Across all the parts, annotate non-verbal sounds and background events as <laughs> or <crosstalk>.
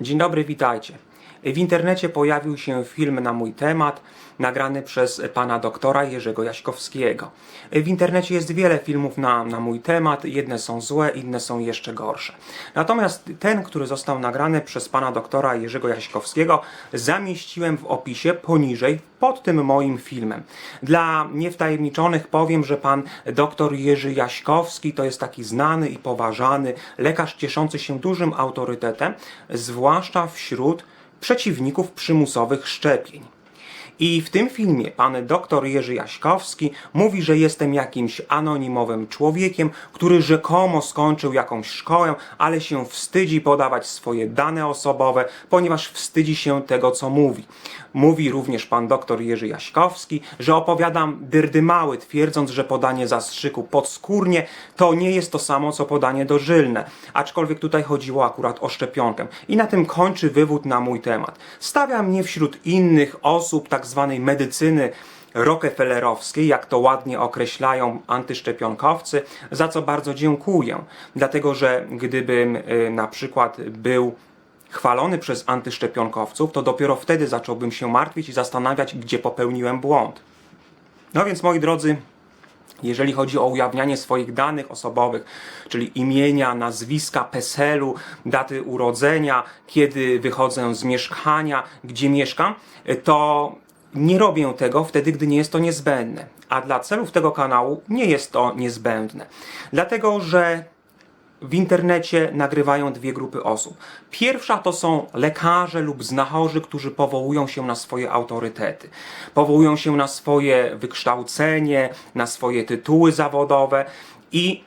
Dzień dobry, witajcie. W internecie pojawił się film na mój temat, nagrany przez pana doktora Jerzego Jaśkowskiego. W internecie jest wiele filmów na, na mój temat, jedne są złe, inne są jeszcze gorsze. Natomiast ten, który został nagrany przez pana doktora Jerzego Jaśkowskiego, zamieściłem w opisie poniżej pod tym moim filmem. Dla niewtajemniczonych powiem, że pan doktor Jerzy Jaśkowski to jest taki znany i poważany lekarz cieszący się dużym autorytetem, zwłaszcza wśród przeciwników przymusowych szczepień. I w tym filmie pan doktor Jerzy Jaśkowski mówi, że jestem jakimś anonimowym człowiekiem, który rzekomo skończył jakąś szkołę, ale się wstydzi podawać swoje dane osobowe, ponieważ wstydzi się tego, co mówi. Mówi również pan doktor Jerzy Jaśkowski, że opowiadam dyrdymały, twierdząc, że podanie zastrzyku podskórnie to nie jest to samo, co podanie dożylne. Aczkolwiek tutaj chodziło akurat o szczepionkę. I na tym kończy wywód na mój temat. Stawia mnie wśród innych osób tak zwanej medycyny rockefellerowskiej, jak to ładnie określają antyszczepionkowcy, za co bardzo dziękuję. Dlatego, że gdybym y, na przykład był chwalony przez antyszczepionkowców, to dopiero wtedy zacząłbym się martwić i zastanawiać, gdzie popełniłem błąd. No więc, moi drodzy, jeżeli chodzi o ujawnianie swoich danych osobowych, czyli imienia, nazwiska, PESEL-u, daty urodzenia, kiedy wychodzę z mieszkania, gdzie mieszkam, to nie robię tego wtedy, gdy nie jest to niezbędne. A dla celów tego kanału nie jest to niezbędne. Dlatego, że w internecie nagrywają dwie grupy osób. Pierwsza to są lekarze lub znachorzy, którzy powołują się na swoje autorytety. Powołują się na swoje wykształcenie, na swoje tytuły zawodowe i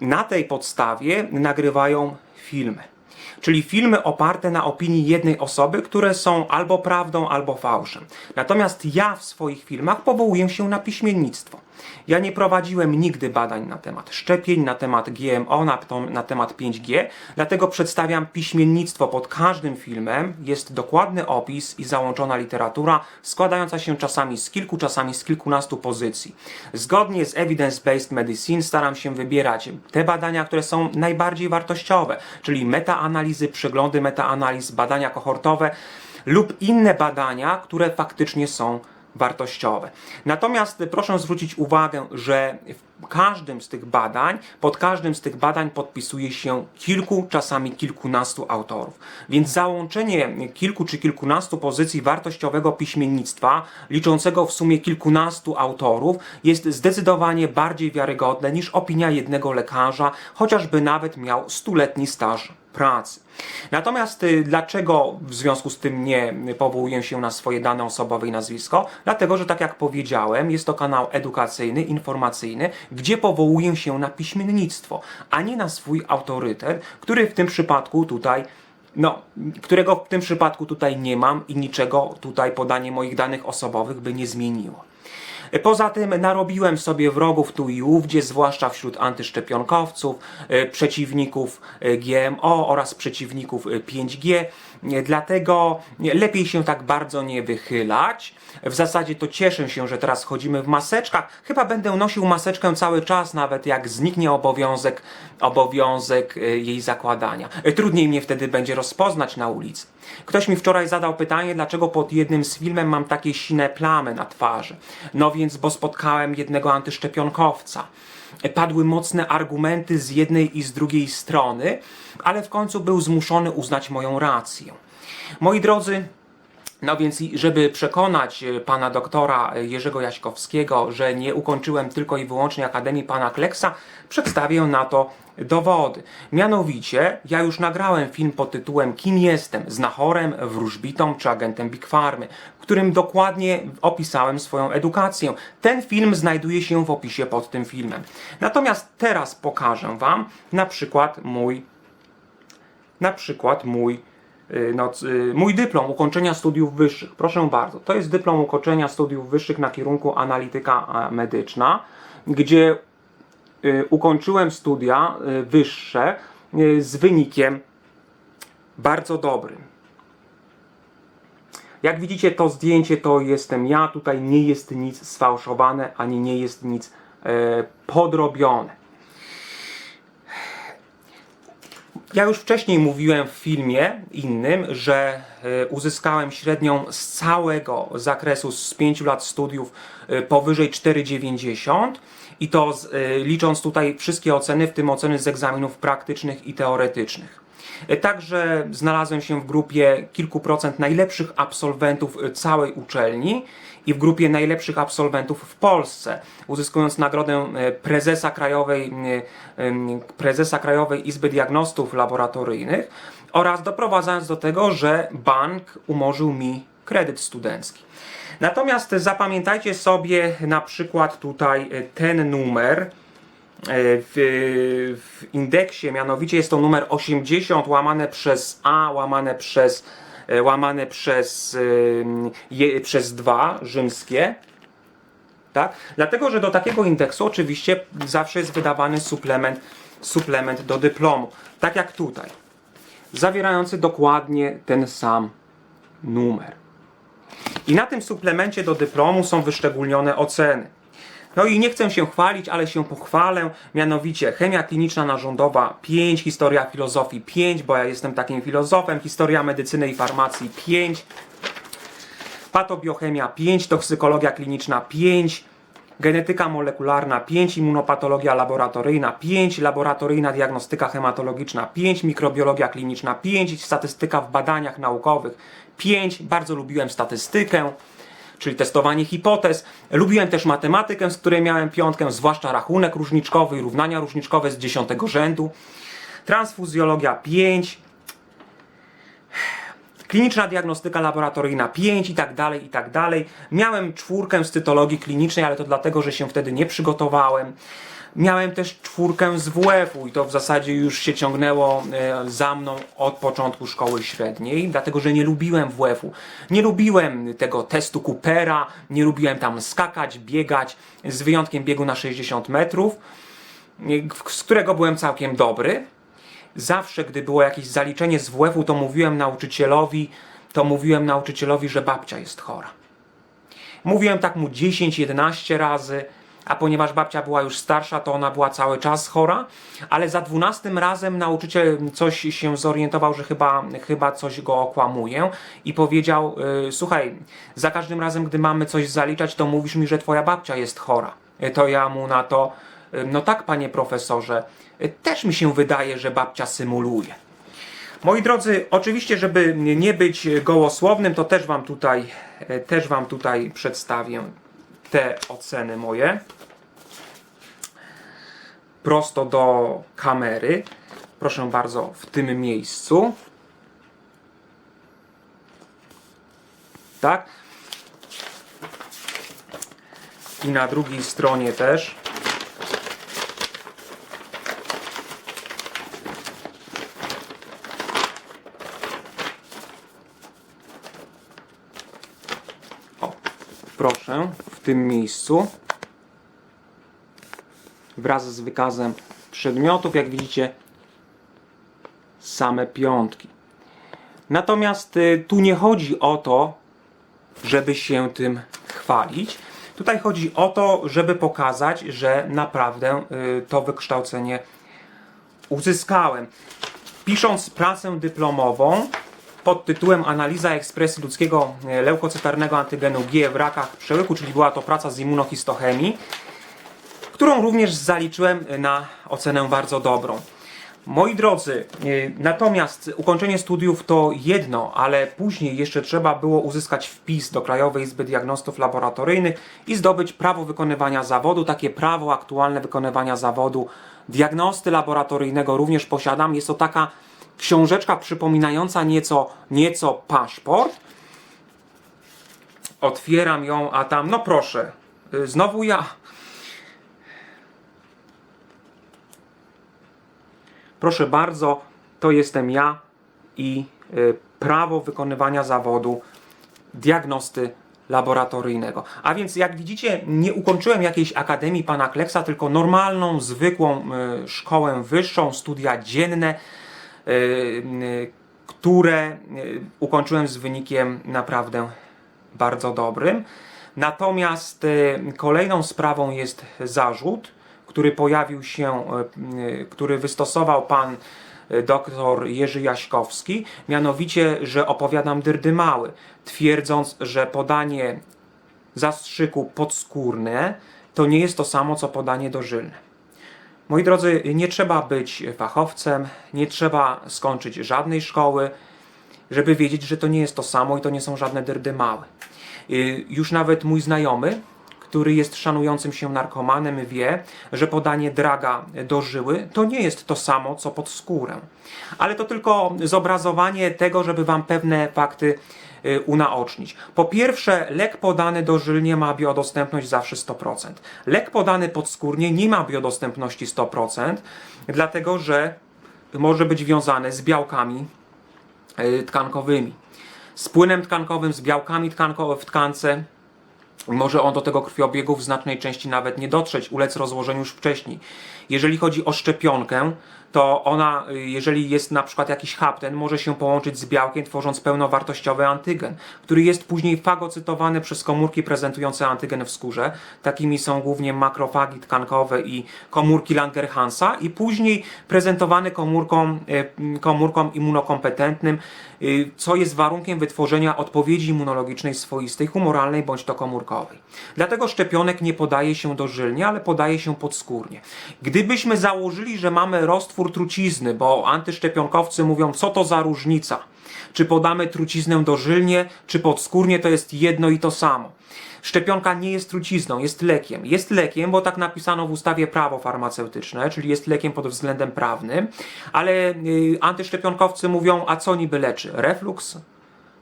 na tej podstawie nagrywają filmy. Czyli filmy oparte na opinii jednej osoby, które są albo prawdą, albo fałszem. Natomiast ja w swoich filmach powołuję się na piśmiennictwo. Ja nie prowadziłem nigdy badań na temat szczepień, na temat GMO, na, na temat 5G, dlatego przedstawiam piśmiennictwo pod każdym filmem. Jest dokładny opis i załączona literatura, składająca się czasami z kilku, czasami z kilkunastu pozycji. Zgodnie z Evidence-Based Medicine staram się wybierać te badania, które są najbardziej wartościowe, czyli metaanalizy, przeglądy metaanaliz, badania kohortowe lub inne badania, które faktycznie są wartościowe. Natomiast proszę zwrócić uwagę, że w każdym z tych badań, pod każdym z tych badań podpisuje się kilku, czasami kilkunastu autorów. Więc załączenie kilku czy kilkunastu pozycji wartościowego piśmiennictwa, liczącego w sumie kilkunastu autorów, jest zdecydowanie bardziej wiarygodne niż opinia jednego lekarza, chociażby nawet miał stuletni staż pracy. Natomiast y, dlaczego w związku z tym nie powołuję się na swoje dane osobowe i nazwisko? Dlatego, że tak jak powiedziałem, jest to kanał edukacyjny, informacyjny, gdzie powołuję się na piśmiennictwo, a nie na swój autorytet, który w tym przypadku tutaj no, którego w tym przypadku tutaj nie mam i niczego tutaj podanie moich danych osobowych by nie zmieniło. Poza tym narobiłem sobie wrogów tu i ówdzie, zwłaszcza wśród antyszczepionkowców, e, przeciwników e, GMO oraz przeciwników e, 5G. E, Dlatego lepiej się tak bardzo nie wychylać. W zasadzie to cieszę się, że teraz chodzimy w maseczkach. Chyba będę nosił maseczkę cały czas, nawet jak zniknie obowiązek, obowiązek e, jej zakładania. E, Trudniej mnie wtedy będzie rozpoznać na ulicy. Ktoś mi wczoraj zadał pytanie, dlaczego pod jednym z filmem mam takie sine plamy na twarzy. No więc, bo spotkałem jednego antyszczepionkowca. E, Padły mocne argumenty z jednej i z drugiej strony, ale w końcu był zmuszony uznać moją rację. Moi drodzy, no więc, żeby przekonać e, pana doktora e, Jerzego Jaśkowskiego, że nie ukończyłem tylko i wyłącznie Akademii pana Kleksa, przedstawię na to dowody. Mianowicie, ja już nagrałem film pod tytułem Kim jestem? Znachorem, wróżbitą czy agentem Big Farmy, w którym dokładnie opisałem swoją edukację. Ten film znajduje się w opisie pod tym filmem. Natomiast teraz pokażę wam na przykład mój na przykład mój, no, c- y, mój dyplom ukończenia studiów wyższych. Proszę bardzo, to jest dyplom ukończenia studiów wyższych na kierunku analityka a, medyczna, gdzie y, ukończyłem studia y, wyższe y, z wynikiem bardzo dobrym. Jak widzicie, to zdjęcie to jestem ja. Tutaj nie jest nic sfałszowane, ani nie jest nic e, podrobione. Ja już wcześniej mówiłem w filmie innym, że e, uzyskałem średnią z całego zakresu z 5 lat studiów e, powyżej 4,90 i to e, licząc tutaj wszystkie oceny, w tym oceny z egzaminów praktycznych i teoretycznych. Także znalazłem się w grupie kilku procent najlepszych absolwentów całej uczelni i w grupie najlepszych absolwentów w Polsce, uzyskując nagrodę e, prezesa Krajowej, e, prezesa Krajowej Izby Diagnostów Laboratoryjnych oraz doprowadzając do tego, że bank umorzył mi kredyt studencki. Natomiast zapamiętajcie sobie na przykład tutaj e, ten numer, w, w indeksie, mianowicie jest to numer 80 łamane przez A, łamane przez, łamane przez, je, przez 2 rzymskie. Tak? Dlatego, że do takiego indeksu oczywiście zawsze jest wydawany suplement, suplement do dyplomu. Tak jak tutaj. Zawierający dokładnie ten sam numer. I na tym suplemencie do dyplomu są wyszczególnione oceny. No i nie chcę się chwalić, ale się pochwalę. Mianowicie chemia kliniczna narządowa 5, historia filozofii 5, bo ja jestem takim filozofem, historia medycyny i farmacji 5, patobiochemia 5, toksykologia kliniczna 5, genetyka molekularna 5, immunopatologia laboratoryjna 5, laboratoryjna diagnostyka hematologiczna 5, mikrobiologia kliniczna 5, statystyka w badaniach naukowych 5. Bardzo lubiłem statystykę, czyli testowanie hipotez. Lubiłem też matematykę, z której miałem piątkę, zwłaszcza rachunek różniczkowy i równania różniczkowe z dziesiątego rzędu. Transfuzjologia 5, kliniczna diagnostyka laboratoryjna 5 i tak dalej, i tak dalej. Miałem czwórkę z cytologii klinicznej, ale to dlatego, że się wtedy nie przygotowałem. Miałem też czwórkę z WF-u i to w zasadzie już się ciągnęło e, za mną od początku szkoły średniej, dlatego że nie lubiłem WF-u. Nie lubiłem tego testu Coopera, nie lubiłem tam skakać, biegać, z wyjątkiem biegu na 60 metrów, e, z którego byłem całkiem dobry zawsze, gdy było jakieś zaliczenie z WF-u, to mówiłem nauczycielowi, to mówiłem nauczycielowi, że babcia jest chora. Mówiłem tak mu 10-11 razy, a ponieważ babcia była już starsza, to ona była cały czas chora, ale za dwunastym razem nauczyciel coś się zorientował, że chyba, chyba coś go okłamuje i powiedział, y, słuchaj, za każdym razem, gdy mamy coś zaliczać, to mówisz mi, że twoja babcia jest chora. Y, To ja mu na to, y, no tak panie profesorze, też mi się wydaje, że babcia symuluje. Moi drodzy, oczywiście, żeby nie być gołosłownym, to też wam tutaj, też wam tutaj przedstawię te oceny moje. Prosto do kamery. Proszę bardzo, w tym miejscu. Tak? I na drugiej stronie też. O, proszę, w tym miejscu. Wraz z wykazem przedmiotów, jak widzicie, same piątki. Natomiast y, tu nie chodzi o to, żeby się tym chwalić. Tutaj chodzi o to, żeby pokazać, że naprawdę y, to wykształcenie uzyskałem. Pisząc pracę dyplomową pod tytułem Analiza ekspresji ludzkiego e, leukocytarnego antygenu G w rakach przełyku, czyli była to praca z immunohistochemii, którą również zaliczyłem na ocenę bardzo dobrą. Moi drodzy, e, natomiast ukończenie studiów to jedno, ale później jeszcze trzeba było uzyskać wpis do Krajowej Izby Diagnostów Laboratoryjnych i zdobyć prawo wykonywania zawodu. Takie prawo aktualne wykonywania zawodu diagnosty laboratoryjnego również posiadam. Jest to taka książeczka przypominająca nieco, nieco paszport. Otwieram ją, a tam, no proszę, y, znowu ja. Proszę bardzo, to jestem ja i y, prawo wykonywania zawodu diagnosty laboratoryjnego. A więc jak widzicie, nie ukończyłem jakiejś akademii pana Kleksa, tylko normalną, zwykłą y, szkołę wyższą, studia dzienne, które y, ukończyłem z wynikiem naprawdę bardzo dobrym. Natomiast y, kolejną sprawą jest zarzut, który pojawił się, y, y, który wystosował pan y, dr Jerzy Jaśkowski, mianowicie, że opowiadam dyrdymały, twierdząc, że podanie zastrzyku podskórne to nie jest to samo, co podanie dożylne. Moi drodzy, nie trzeba być fachowcem, nie trzeba skończyć żadnej szkoły, żeby wiedzieć, że to nie jest to samo i to nie są żadne dyrdymały. Y, Już nawet mój znajomy, który jest szanującym się narkomanem, wie, że podanie draga do żyły to nie jest to samo, co pod skórę. Ale to tylko zobrazowanie tego, żeby wam pewne fakty y, unaocznić. Po pierwsze, lek podany dożylnie ma biodostępność zawsze 100%. Lek podany podskórnie nie ma biodostępności 100%, dlatego że może być wiązany z białkami y, tkankowymi. Z płynem tkankowym, z białkami tkanko- w tkance, może on do tego krwiobiegu w znacznej części nawet nie dotrzeć, ulec rozłożeniu już wcześniej. Jeżeli chodzi o szczepionkę, to ona, y, jeżeli jest na przykład jakiś hapten, może się połączyć z białkiem, tworząc pełnowartościowy antygen, który jest później fagocytowany przez komórki prezentujące antygen w skórze. Takimi są głównie makrofagi tkankowe i komórki Langerhansa i później prezentowany komórkom, y, komórkom immunokompetentnym, y, co jest warunkiem wytworzenia odpowiedzi immunologicznej swoistej, humoralnej bądź to komórkowej. Dlatego szczepionek nie podaje się dożylnie, ale podaje się podskórnie. Gdybyśmy założyli, że mamy roztwór trucizny, bo antyszczepionkowcy mówią, co to za różnica? Czy podamy truciznę dożylnie, czy podskórnie, to jest jedno i to samo. Szczepionka nie jest trucizną, jest lekiem. Jest lekiem, bo tak napisano w ustawie prawo farmaceutyczne, czyli jest lekiem pod względem prawnym, ale y, antyszczepionkowcy mówią, a co niby leczy? Refluks?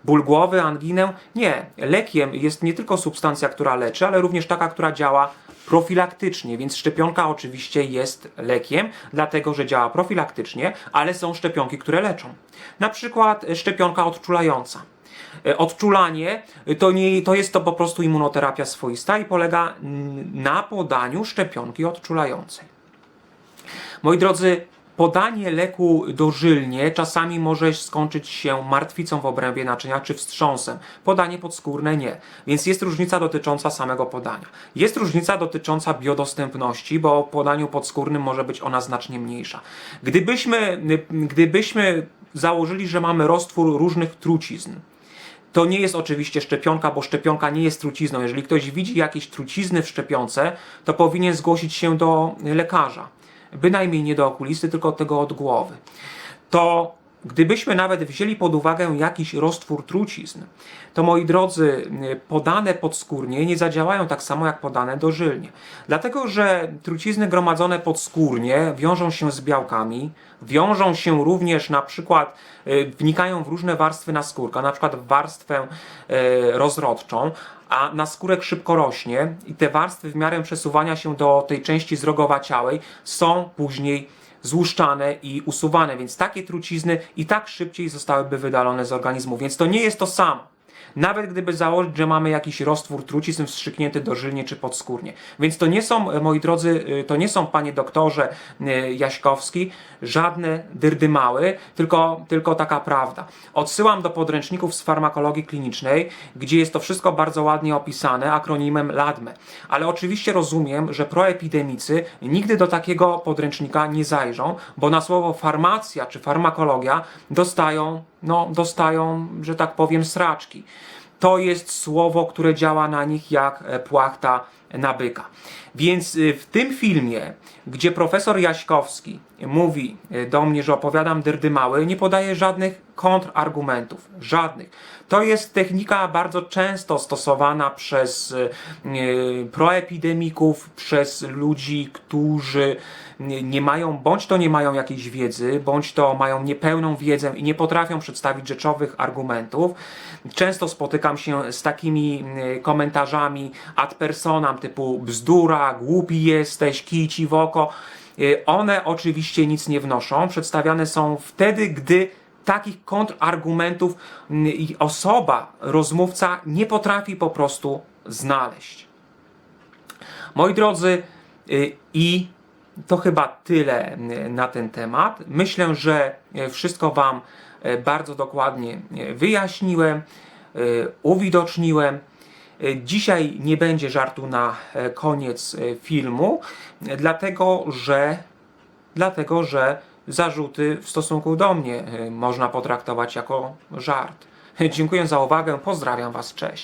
Ból głowy, anginę? Nie. Lekiem jest nie tylko substancja, która leczy, ale również taka, która działa profilaktycznie, więc szczepionka oczywiście jest lekiem, dlatego że działa profilaktycznie, ale są szczepionki, które leczą. Na przykład szczepionka odczulająca. E, Odczulanie e, to, nie, to jest to po prostu immunoterapia swoista i polega na podaniu szczepionki odczulającej. Moi drodzy, podanie leku dożylnie czasami może skończyć się martwicą w obrębie naczynia czy wstrząsem. Podanie podskórne nie. Więc jest różnica dotycząca samego podania. Jest różnica dotycząca biodostępności, bo w podaniu podskórnym może być ona znacznie mniejsza. Gdybyśmy, gdybyśmy założyli, że mamy roztwór różnych trucizn, to nie jest oczywiście szczepionka, bo szczepionka nie jest trucizną. Jeżeli ktoś widzi jakieś trucizny w szczepionce, to powinien zgłosić się do lekarza. Bynajmniej nie do okulisty, tylko tego od głowy. To gdybyśmy nawet wzięli pod uwagę jakiś roztwór trucizn, to moi drodzy, podane podskórnie nie zadziałają tak samo jak podane dożylnie. Dlatego, że trucizny gromadzone podskórnie wiążą się z białkami, wiążą się również na przykład, y, wnikają w różne warstwy naskórka, na przykład w warstwę y, rozrodczą, a naskórek szybko rośnie i te warstwy w miarę przesuwania się do tej części zrogowaciałej są później złuszczane i usuwane, więc takie trucizny i tak szybciej zostałyby wydalone z organizmu, więc to nie jest to samo. Nawet gdyby założyć, że mamy jakiś roztwór trucizn wstrzyknięty dożylnie czy podskórnie. Więc to nie są, e, moi drodzy, e, to nie są, panie doktorze e, Jaśkowski, żadne dyrdymały, tylko, tylko taka prawda. Odsyłam do podręczników z farmakologii klinicznej, gdzie jest to wszystko bardzo ładnie opisane akronimem LADME. Ale oczywiście rozumiem, że proepidemicy nigdy do takiego podręcznika nie zajrzą, bo na słowo farmacja czy farmakologia dostają no, dostają, że tak powiem, sraczki. To jest słowo, które działa na nich jak e, płachta na byka. Więc y, w tym filmie, gdzie profesor Jaśkowski mówi y, do mnie, że opowiadam dyrdymały, nie podaje żadnych kontrargumentów. Żadnych. To jest technika bardzo często stosowana przez y, proepidemików, przez ludzi, którzy nie mają, bądź to nie mają jakiejś wiedzy, bądź to mają niepełną wiedzę i nie potrafią przedstawić rzeczowych argumentów. Często spotykam się z takimi komentarzami ad personam typu bzdura, głupi jesteś, kij ci w oko. One oczywiście nic nie wnoszą. Przedstawiane są wtedy, gdy takich kontrargumentów osoba, rozmówca nie potrafi po prostu znaleźć. Moi drodzy, i to chyba tyle na ten temat. Myślę, że wszystko Wam bardzo dokładnie wyjaśniłem, uwidoczniłem. Dzisiaj nie będzie żartu na koniec filmu, dlatego że, dlatego że zarzuty w stosunku do mnie można potraktować jako żart. <laughs> Dziękuję za uwagę, pozdrawiam Was, cześć.